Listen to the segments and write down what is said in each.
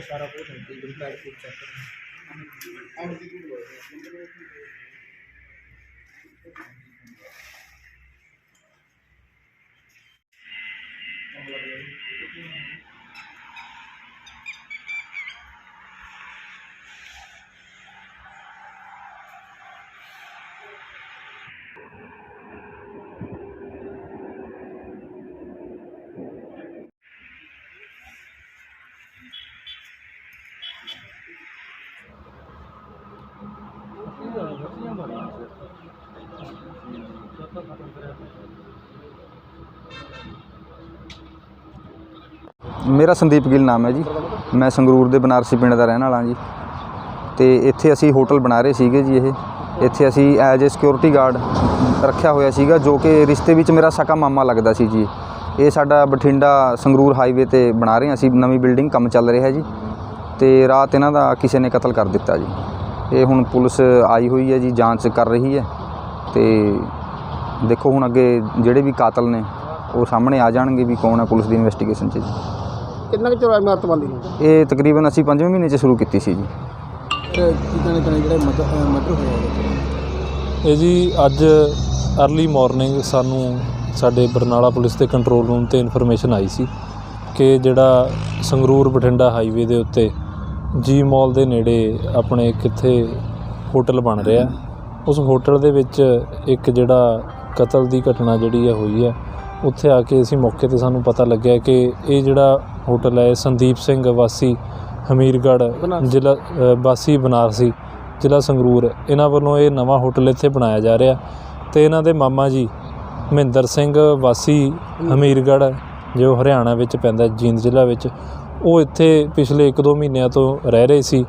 ਸਾਰਾ ਕੁਝ ਹੁੰਦੀ ਜਿਹੜੀ ਪੈਡ ਪੂਡ ਚੈੱਕ ਮੇਰਾ ਸੰਦੀਪ ਗਿੱਲ ਨਾਮ ਹੈ ਜੀ। ਮੈਂ ਸੰਗਰੂਰ ਦੇ ਬਨਾਰਸੀ ਪਿੰਡ ਦਾ ਰਹਿਣ ਵਾਲਾ ਜੀ। ਤੇ ਇੱਥੇ ਅਸੀਂ ਹੋਟਲ ਬਣਾ ਰਹੇ ਸੀਗੇ ਜੀ ਇਹ। ਇੱਥੇ ਅਸੀਂ ਐਜ ਏ ਸਿਕਿਉਰਿਟੀ ਗਾਰਡ ਰੱਖਿਆ ਹੋਇਆ ਸੀਗਾ, ਜੋ ਕਿ ਰਿਸ਼ਤੇ ਵਿੱਚ ਮੇਰਾ ਸਕਾ ਮਾਮਾ ਲੱਗਦਾ ਸੀ ਜੀ। ਇਹ ਸਾਡਾ ਬਠਿੰਡਾ ਸੰਗਰੂਰ ਹਾਈਵੇ ਤੇ ਬਣਾ ਰਹੇ ਹਾਂ ਅਸੀਂ, ਨਵੀਂ ਬਿਲਡਿੰਗ ਕੰਮ ਚੱਲ ਰਿਹਾ ਜੀ। ਤੇ ਰਾਤ ਇਹਨਾਂ ਦਾ ਕਿਸੇ ਨੇ ਕਤਲ ਕਰ ਦਿੱਤਾ ਜੀ। ਇਹ ਹੁਣ ਪੁਲਿਸ ਆਈ ਹੋਈ ਹੈ ਜੀ, ਜਾਂਚ ਕਰ ਰਹੀ ਹੈ। ਤੇ ਦੇਖੋ ਹੁਣ ਅੱਗੇ ਜਿਹੜੇ ਵੀ ਕਾਤਲ ਨੇ ਉਹ ਸਾਹਮਣੇ ਆ ਜਾਣਗੇ ਵੀ ਕੌਣ ਹੈ ਪੁਲਿਸ ਦੀ ਇਨਵੈਸਟੀਗੇਸ਼ਨ 'ਚ ਜੀ। ਕਿੰਨਾ ਕੁ ਚਿਰ ਇਮਾਰਤ ਬੰਦੀ ਨੂੰ? ਇਹ ਤਕਰੀਬਨ ਅਸੀਂ ਪੰਜਵੇਂ ਮਹੀਨੇ 'ਚ ਸ਼ੁਰੂ ਕੀਤੀ ਸੀ ਜੀ। ਕਿਦਾਂ ਨੇ ਕਿਦਾਂ ਜਿਹੜੇ ਮਰਡਰ ਹੋਇਆ ਉਹਦੇ ਇਹ ਜੀ ਅੱਜ अर्ਲੀ ਮਾਰਨਿੰਗ ਸਾਨੂੰ ਸਾਡੇ ਬਰਨਾਲਾ ਪੁਲਿਸ ਦੇ ਕੰਟਰੋਲ ਰੂਮ ਤੇ ਇਨਫੋਰਮੇਸ਼ਨ ਆਈ ਸੀ ਕਿ ਜਿਹੜਾ ਸੰਗਰੂਰ ਬਠਿੰਡਾ ਹਾਈਵੇ ਦੇ ਉੱਤੇ ਜੀ ਮਾਲ ਦੇ ਨੇੜੇ ਆਪਣੇ ਕਿੱਥੇ ਹੋਟਲ ਬਣ ਰਿਹਾ। ਉਸ ਹੋਟਲ ਦੇ ਵਿੱਚ ਇੱਕ ਜਿਹੜਾ ਕਤਲ ਦੀ ਘਟਨਾ ਜਿਹੜੀ ਹੈ ਹੋਈ ਹੈ ਉੱਥੇ ਆ ਕੇ ਅਸੀਂ ਮੌਕੇ ਤੇ ਸਾਨੂੰ ਪਤਾ ਲੱਗਿਆ ਕਿ ਇਹ ਜਿਹੜਾ ਹੋਟਲ ਹੈ ਸੰਦੀਪ ਸਿੰਘ ਵਾਸੀ ਹਮੀਰਗੜ੍ਹ ਬਨਾਰਸ। ਜ਼ਿਲ੍ਹਾ ਵਾਸੀ ਬਨਾਰਸੀ ਜ਼ਿਲ੍ਹਾ ਸੰਗਰੂਰ। ਇਹਨਾਂ ਵੱਲੋਂ ਇਹ ਨਵਾਂ ਹੋਟਲ ਇੱਥੇ ਬਣਾਇਆ ਜਾ ਰਿਹਾ ਤੇ ਇਹਨਾਂ ਦੇ ਮਾਮਾ ਜੀ ਮਹਿੰਦਰ ਸਿੰਘ ਵਾਸੀ ਹਮੀਰਗੜ੍ਹ ਜੋ ਹਰਿਆਣਾ ਵਿੱਚ ਪੈਂਦਾ ਜੀਂਦ ਜ਼ਿਲ੍ਹਾ ਵਿੱਚ ਉਹ ਇੱਥੇ ਪਿਛਲੇ 1-2 ਮਹੀਨਿਆਂ ਤੋਂ ਰਹਿ ਰਹੇ ਸੀ।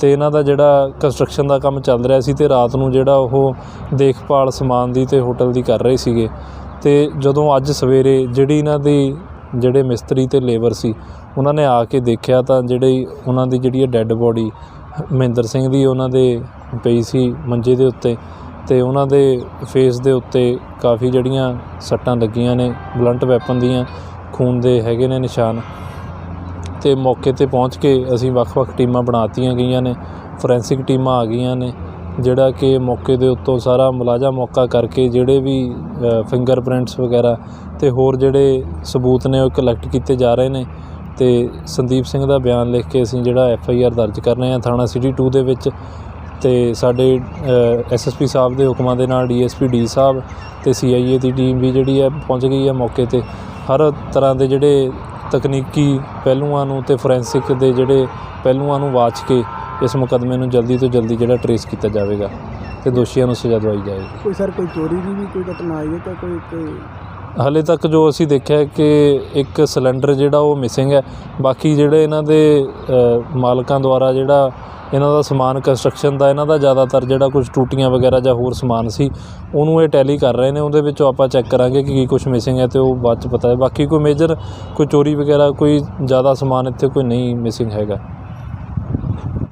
ਤੇ ਇਹਨਾਂ ਦਾ ਜਿਹੜਾ ਕੰਸਟਰਕਸ਼ਨ ਦਾ ਕੰਮ ਚੱਲ ਰਿਹਾ ਸੀ ਤੇ ਰਾਤ ਨੂੰ ਜਿਹੜਾ ਉਹ ਦੇਖਭਾਲ ਸਮਾਨ ਦੀ ਤੇ ਹੋਟਲ ਦੀ ਕਰ ਰਹੇ ਸੀਗੇ। ਤੇ ਜਦੋਂ ਅੱਜ ਸਵੇਰੇ ਜਿਹੜੀ ਇਹਨਾਂ ਦੀ, ਜਿਹੜੇ ਮਿਸਤਰੀ ਤੇ ਲੇਬਰ ਸੀ, ਉਹਨਾਂ ਨੇ ਆ ਕੇ ਦੇਖਿਆ ਤਾਂ ਜਿਹੜੀ ਉਹਨਾਂ ਦੀ ਜਿਹੜੀ ਡੈੱਡ ਬੋਡੀ ਮਹਿੰਦਰ ਸਿੰਘ ਦੀ ਉਹਨਾਂ ਦੇ ਪਈ ਸੀ ਮੰਜੇ ਦੇ ਉੱਤੇ ਤੇ ਉਹਨਾਂ ਦੇ ਫੇਸ ਦੇ ਉੱਤੇ ਕਾਫੀ ਜਿਹੜੀਆਂ ਸੱਟਾਂ ਲੱਗੀਆਂ ਨੇ ਬਲੰਟ ਵੈਪਨ ਦੀਆਂ, ਖੂਨ ਦੇ ਹੈਗੇ ਨੇ ਨਿਸ਼ਾਨ। ਤੇ ਮੌਕੇ ਤੇ ਪਹੁੰਚ ਕੇ ਅਸੀਂ ਵੱਖ-ਵੱਖ ਟੀਮਾਂ ਬਣਾਤੀਆਂ ਗਈਆਂ ਨੇ ਫੋਰੈਂਸਿਕ ਟੀਮਾਂ ਆ ਗਈਆਂ ਨੇ, ਜਿਹੜਾ ਕਿ ਮੌਕੇ ਦੇ ਉੱਤੋਂ ਸਾਰਾ ਮੁਲਾਜ਼ਾ ਮੌਕਾ ਕਰਕੇ ਜਿਹੜੇ ਵੀ ਫਿੰਗਰਪ੍ਰਿੰਟਸ ਵਗੈਰਾ ਤੇ ਹੋਰ ਜਿਹੜੇ ਸਬੂਤ ਨੇ ਉਹ ਕਲੈਕਟ ਕੀਤੇ ਜਾ ਰਹੇ ਨੇ ਤੇ ਸੰਦੀਪ ਸਿੰਘ ਦਾ ਬਿਆਨ ਲਿਖ ਕੇ ਅਸੀਂ ਜਿਹੜਾ ਐਫ ਆਈ ਆਰ ਦਰਜ ਕਰ ਰਹੇ ਹਾਂ ਥਾਣਾ ਸਿਟੀ 2 ਦੇ ਵਿੱਚ ਤੇ ਸਾਡੇ ਐਸ ਐਸ ਪੀ ਸਾਹਿਬ ਦੇ ਹੁਕਮਾਂ ਦੇ ਨਾਲ ਡੀ ਐਸ ਪੀ ਡੀ ਸਾਹਿਬ ਤੇ ਸੀ ਆਈ ਏ ਦੀ ਟੀਮ ਵੀ ਜਿਹੜੀ ਹੈ ਪਹੁੰਚ ਗਈ ਹੈ ਮੌਕੇ ਤੇ। ਹਰ ਤਰ੍ਹਾਂ ਦੇ ਜਿਹੜੇ ਤਕਨੀਕੀ ਪਹਿਲੂਆਂ ਨੂੰ ਤੇ ਫੋਰੈਂਸਿਕ ਦੇ ਜਿਹੜੇ ਪਹਿਲੂਆਂ ਨੂੰ ਵਾਚ ਕੇ ਇਸ ਮੁਕੱਦਮੇ ਨੂੰ ਜਲਦੀ ਤੋਂ ਜਲਦੀ ਜਿਹੜਾ ਟਰੇਸ ਕੀਤਾ ਜਾਵੇਗਾ ਤੇ ਦੋਸ਼ੀਆਂ ਨੂੰ ਸਜ਼ਾ ਦਵਾਈ ਜਾਵੇਗੀ। ਕੋਈ ਸਰ, ਕੋਈ ਚੋਰੀ ਦੀ ਵੀ ਕੋਈ ਘਟਨਾ ਆਈ ਹੈ ਤਾਂ ਕੋਈ ਕੋਈ ਹਾਲੇ ਤੱਕ ਜੋ ਅਸੀਂ ਦੇਖਿਆ ਕਿ ਇੱਕ ਸਿਲੰਡਰ ਜਿਹੜਾ ਉਹ ਮਿਸਿੰਗ ਹੈ। ਬਾਕੀ ਜਿਹੜੇ ਇਹਨਾਂ ਦੇ ਮਾਲਕਾਂ ਦੁਆਰਾ ਜਿਹੜਾ ਇਹਨਾਂ ਦਾ ਸਮਾਨ ਕੰਸਟਰਕਸ਼ਨ ਦਾ, ਇਹਨਾਂ ਦਾ ਜ਼ਿਆਦਾਤਰ ਜਿਹੜਾ ਕੁਝ ਟੂਟੀਆਂ ਵਗੈਰਾ ਜਾਂ ਹੋਰ ਸਮਾਨ ਸੀ, ਉਹਨੂੰ ਇਹ ਟੈਲੀ ਕਰ ਰਹੇ ਨੇ। ਉਹਦੇ ਵਿੱਚੋਂ ਆਪਾਂ ਚੈੱਕ ਕਰਾਂਗੇ ਕਿ ਕੀ ਕੁਝ ਮਿਸਿੰਗ ਹੈ ਤੇ ਉਹ ਬਾਅਦ ਚ ਪਤਾ ਹੈ। ਬਾਕੀ ਕੋਈ ਮੇਜਰ ਕੋਈ ਚੋਰੀ ਵਗੈਰਾ, ਕੋਈ ਜ਼ਿਆਦਾ ਸਮਾਨ ਇੱਥੇ ਕੋਈ ਨਹੀਂ ਮਿਸਿੰਗ ਹੈਗਾ।